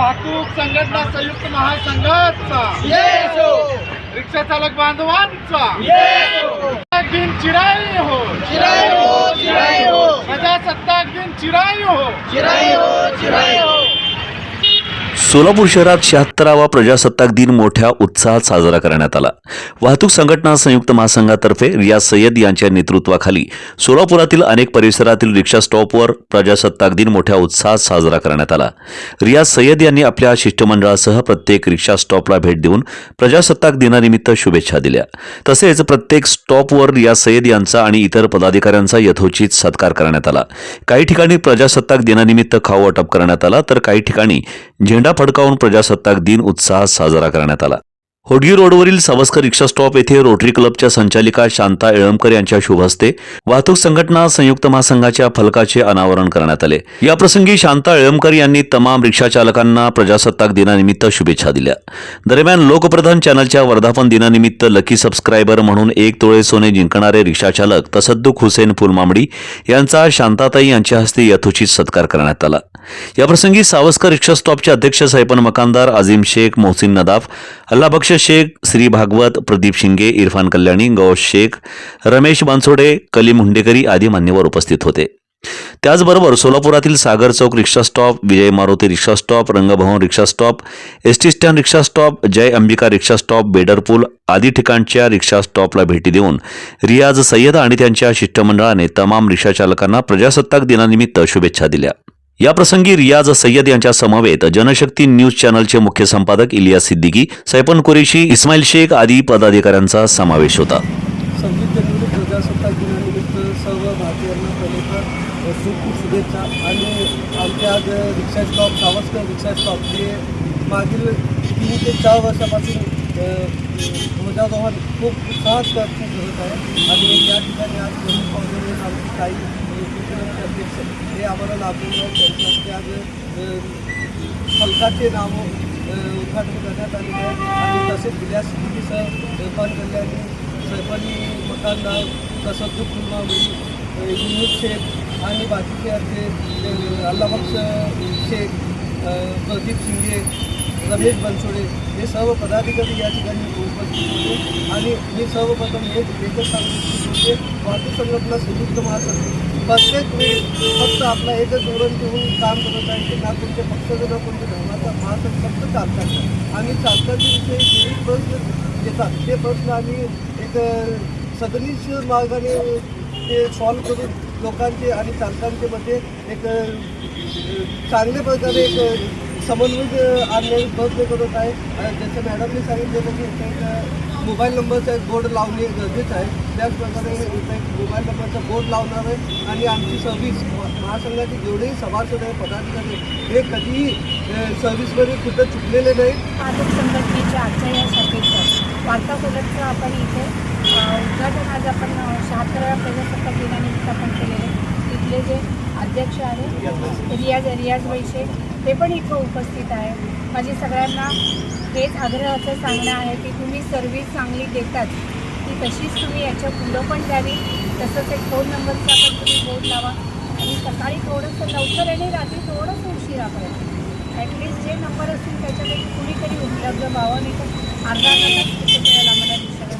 वाहतूक संघटना संयुक्त महासंघाचा. रिक्षा चालक बांधवांचा. प्रजासत्ताक दिन चिराई हो. प्रजासत्ताक दिन चिराई हो. सोलापूर शहरात शहात्तरावा प्रजासत्ताक दिन मोठ्या उत्साहात साजरा करण्यात आला. वाहतूक संघटना संयुक्त महासंघातर्फे रियाज सय्यद यांच्या नेतृत्वाखाली सोलापुरातील अनेक परिसरातील रिक्षा स्टॉपवर प्रजासत्ताक दिन मोठ्या उत्साहात साजरा करण्यात आला. रियाज सय्यद यांनी आपल्या शिष्टमंडळासह प्रत्येक रिक्षा स्टॉपला भेट देऊन प्रजासत्ताक दिनानिमित्त शुभेच्छा दिल्या. तसेच प्रत्येक स्टॉपवर रियाज सय्यद यांचा आणि इतर पदाधिकाऱ्यांचा यथोचित सत्कार करण्यात आला. काही ठिकाणी प्रजासत्ताक दिनानिमित्त खाऊ वाटप करण्यात आला तर काही ठिकाणी झेंडा फडकावून प्रजासत्ताक दिन उत्साहात साजरा करण्यात आला. होडगी रोडवरील सावस्कर रिक्षा स्टॉप येथे रोटरी क्लबच्या संचालिका शांता येळमकर यांच्या शुभ हस्ते वाहतूक संघटना संयुक्त महासंघाच्या फलकाचे अनावरण करण्यात आले. याप्रसंगी शांता येळमकर यांनी तमाम रिक्षा चालकांना प्रजासत्ताक दिनानिमित्त शुभेच्छा दिल्या. दरम्यान लोकप्रधान चॅनलच्या वर्धापन दिनानिमित्त लकी सबस्क्रायबर म्हणून एक तोळे सोने जिंकणारे रिक्षाचालक तसद्दुक हुसेन फुलमामडी यांचा शांताताई यांच्या हस्ते यथोचित सत्कार करण्यात आला. याप्रसंगी सावस्कर रिक्षा स्टॉपचे अध्यक्ष सैपन मकानदार अझीम शेख मोहसिन नदाफ अल्लाबक्ष शेख श्री भागवत प्रदीप शिंगे इरफान कल्याणी गौश शेख रमेश बांसोडे कलीम हुंडेकरी आदी मान्यवर उपस्थित होते. त्याचबरोबर सोलापुरातील Sagar Chowk rickshaw stop Vijay Maruti rickshaw stop Rangbhavan rickshaw stop S T stand rickshaw stop Jay Ambika rickshaw stop Bedarpul आदी ठिकाणच्या रिक्षा स्टॉपला भेटी देऊन रियाज सय्यद आणि त्यांच्या शिष्टमंडळाने तमाम रिक्षा चालकांना प्रजासत्ताक दिनानिमित्त शुभेच्छा दिल्या. याप्रसंगी रियाज सय्यद यांच्या समवेत जनशक्ती न्यूज चॅनलचे मुख्य संपादक इलिया सिद्दीकी सैपन कुरेशी इस्माईल शेख आदी पदाधिकाऱ्यांचा समावेश होता. शुभेच्छा आणि आमच्या आज रिक्षा स्टॉप सावस्कर रिक्षा स्टॉप हे मागील तीन ते चार वर्षापासून ध्वजारोहण खूप उत्साहात खूप करत आहे. आणि या ठिकाणी आज प्रमुख पाहुणे म्हणून आमची काही अध्यक्ष हे आम्हाला लाभलेले त्यांच्या आज फलकाचे नाव उद्घाटन करण्यात आलेले आहे आणि तसेच इलियास सिद्दीकी सर इरफान कल्याणी सैफानी मकानदार तसंच फुलमावळी युनुस शेख आणि बाकीचे असे अ, अल्लाबक्ष शेख प्रदीप शिंगे रमेश बनसोडे हे सर्व पदाधिकारी या ठिकाणी उपस्थित होते. आणि मी सर्वप्रथम हे एकच सांगू इच्छितो की वाहतूक संघटना संयुक्त महासंघ प्रत्येक वेळी फक्त आपला एकच धोरण घेऊन काम करत आहे की ना तुमचे पक्षाचं ना कोणत्या धर्माचा महासंघ फक्त चालतात. आणि चालकाचे विषयी जे प्रश्न येतात ते प्रश्न आम्ही एक अ, मार्गाने ते सॉल्व करून लोकांचे आणि चालकांचे मध्ये एक चांगल्या प्रकारे एक अ, समन्वय अ, प्रयत्न करत आहे आणि जसं मॅडमने सांगितलेलं की एक मोबाईल नंबरचा एक बोर्ड लावणे गरजेचं आहे. त्याचप्रकारे इथं एक मोबाईल नंबरचा बोर्ड लावणार आहे आणि आमची सर्व्हिस महासंघाचे जेवढेही सभासद आहे पदाधिकारी हे कधीही सर्व्हिसमध्ये कुठं चुकलेले नाही. वाहतूक संघटनेच्या आजच्या या सभेचं वार्ता आपण इथे उद्घाटन आज आपण शहात्तराव्या प्रजासत्ताक दिनानिमित्त आपण केलेले तिथले जे अध्यक्ष आहेत रियाज रियाज वैशे ते पण इथं उपस्थित आहे. माझी सगळ्यांना हेच आग्रहाचं सांगणं आहे की तुम्ही सर्व्हिस चांगली देतात. ती तशीच तुम्ही याच्या पुढं पण द्यावी. तसंच एक फोन नंबरचा पण तुम्ही बोर्ड लावा. आणि सकाळी थोडंसं लवकर आणि रात्री थोडंसं उशिरापर्यंत ॲटलिस्ट जे नंबर असतील त्याच्यापैकी कुणीतरी उपलब्ध व्हावं. नाही तर अर्धा तासात मला रिक्षाला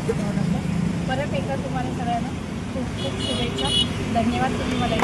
परत एकदा तुम्हाला सगळ्यांना खूप खूप शुभेच्छा. धन्यवाद तुम्ही मला